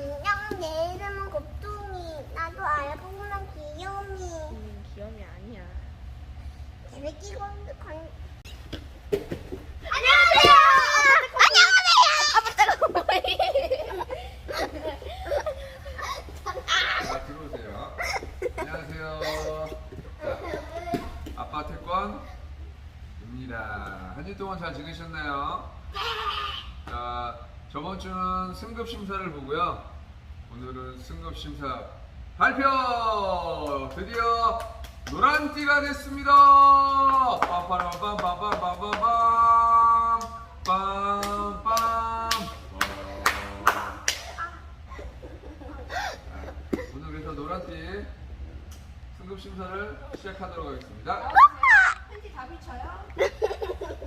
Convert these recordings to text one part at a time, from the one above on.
안녕, 내 이름은 곱둥이. 나도 알고는 귀요미. 음, 귀염이 아니야. 재밌게 건, 건. 안녕하세요! 안녕하세요! 아, 자, 들어오세요. 안녕하세요. 자, 아빠 태권입니다. 한 주 동안 잘 지내셨나요? 자, 저번 주는 승급 심사를 보고요. 오늘은 승급 심사 발표! 드디어 노란띠가 됐습니다! 빠빠라빰빰빰빰빰빰 빰빰 오늘 그래서 노란띠 승급 심사를 시작하도록 하겠습니다. 비쳐요?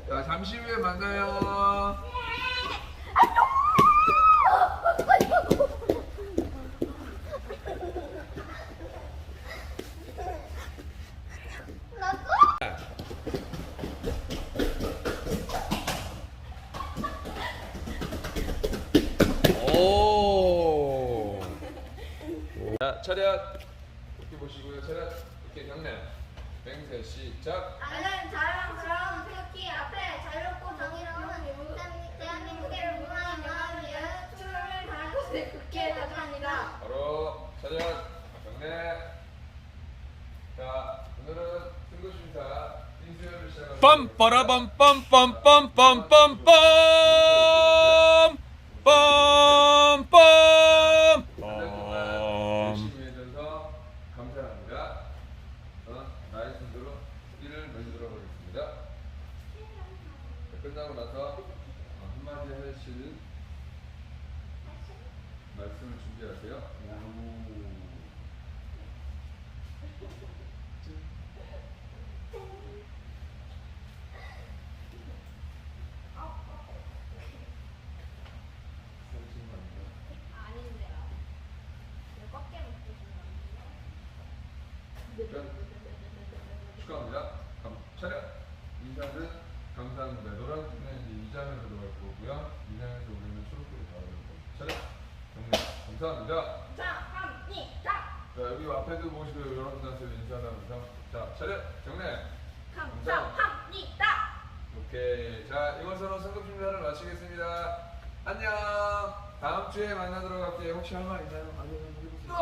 자, 잠시 후에 만나요. 오. 자, 차렷. 이렇게 보시고요. 차렷. 이렇게 경례. 맹세 시작. 나는 자랑스러운 태극기 앞에 자유롭고 정의로운 대한민국의 문화의 명함을 위해 춤을 다할 것을 굳게 다짐합니다. 바로 차렷. 경례. 자, 오늘은 승급 심사 인수협을 시작합니다. 빰빠라밤 빰빰빰빰빰빰 한달 동안 열심히 해줘서 감사합니다. 어, 나의 순서로 끼를 맺도록 하겠습니다. 자, 끝나고 나서 어, 한마디 하실 말씀을 준비하세요. 오. 끝. 축하합니다. 감, 차렷. 인사는 감사합니다. 노란색은 이제 이장을 들어갈 거고요. 이장에서 우리는 초록색을 달아줄 거고. 차렷. 정리. 감사합니다. 자, 감사합니다. 자, 여기 앞에도 보시고 여러분들한테 인사하면서 자, 차렷. 정례. 감사합니다. 오케이. 자, 이것으로 성급 심사를 마치겠습니다. 안녕. 다음 주에 만나도록 할게요. 혹시 할 말 있나요? 아니면 해보세요.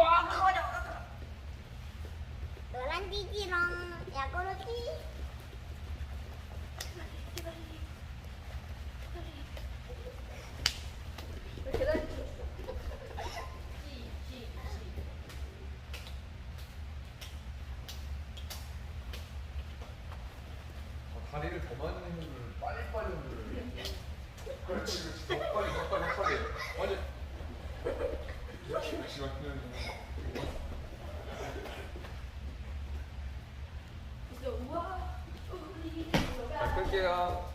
노란 띠지랑 야구르띠. 다리를 더 많이 흔들어. 빨리빨리 흔들어. 그렇지, 그렇지. 더 빨리, 더 빨리, 더 빨리. 아니. 이렇게 우와. 우리 자, 끌게요.